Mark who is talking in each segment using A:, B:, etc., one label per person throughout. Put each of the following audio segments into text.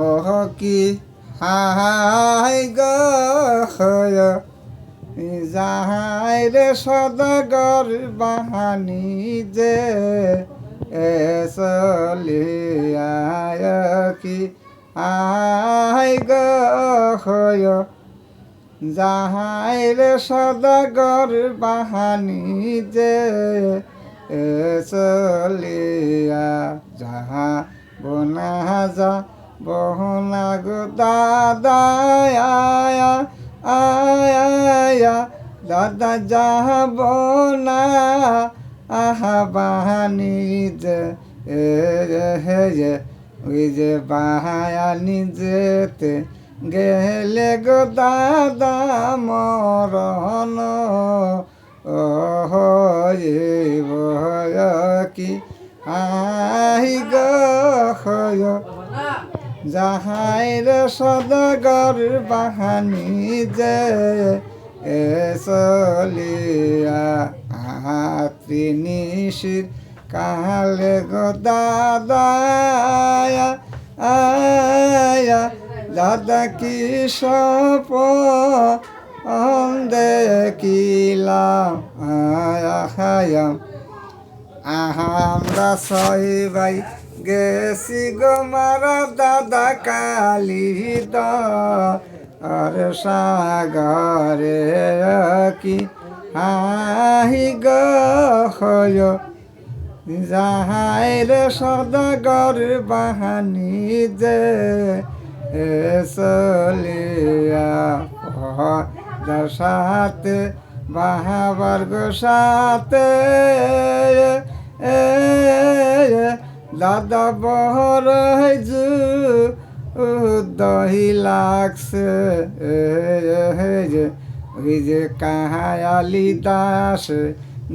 A: ওহ কি? হাই গয় যাহাই রে সদাগর বাহানি যে, এ চলিয়ায় কি? হাই গয় যাহাই রে সদাগর বাহানি যে, এ চলিয়া যাহা বনা যা। বহনা গো দাদা, আয়া আয়া দাদা যাহা বনা আহা বাহানি যে হে যে ওই যে বাহানি যেতে গেলে গো দাদা মরণ। কি। আহি গয় যাহাইর সদগর বাহানি যে এ চলিয়া আত্রি নিশির কালে গো দাদা আয়া, দাদা কি সপ দেখিলাম? আয়া, হায়াম। আমরা ছয় ভাই গেছি গো মারা দাদা কালি আর সাগরে কি হাহি গয় যাহাই রে সদাগর বাহানি যে চলিয়া সাথে বাহাবার গো সাথে দাদা বহর জু দহি লাগছে ওই যে কাহায়ালি দাস,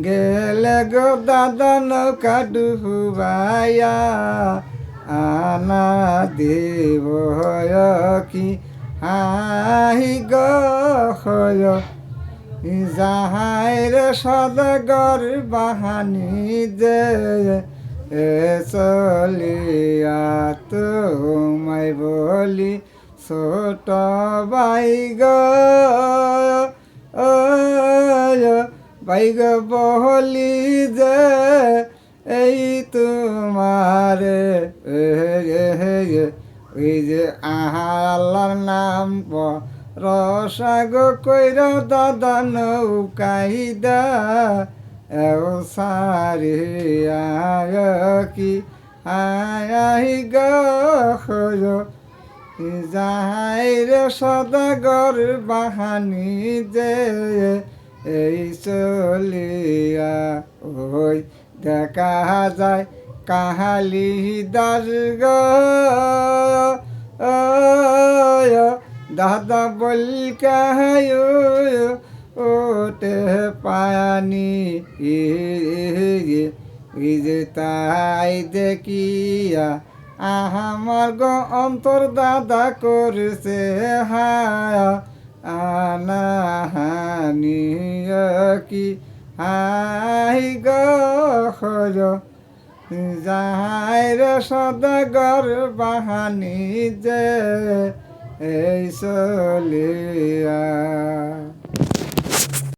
A: গেলে গো দাদা নৌকা ডুবাইয়া, আনা দেব কি, হাহি গয় যাহাইর সদগর বাহানি এ চলিয়া তোমায় বলি, ছোট বাইগ বাইগ বলি যে, এই তোমার ওই যে আহা আল্লাহর নাম রসাগ কইরা দাদা নৌকাইদা সারিয়া কি আই গয় যাহাই রে সদাগর বাহানি যে এই চলিয়া ওই দেখা যায় কাহালি দাস দাদা বল কাহায় এই যে তাই দেখিয়া আমার গ অন্তর দাদা করছে হায়া। আনা হানি কি হাই গয় যাহাই রে বাহানি যে এই চলিয়া।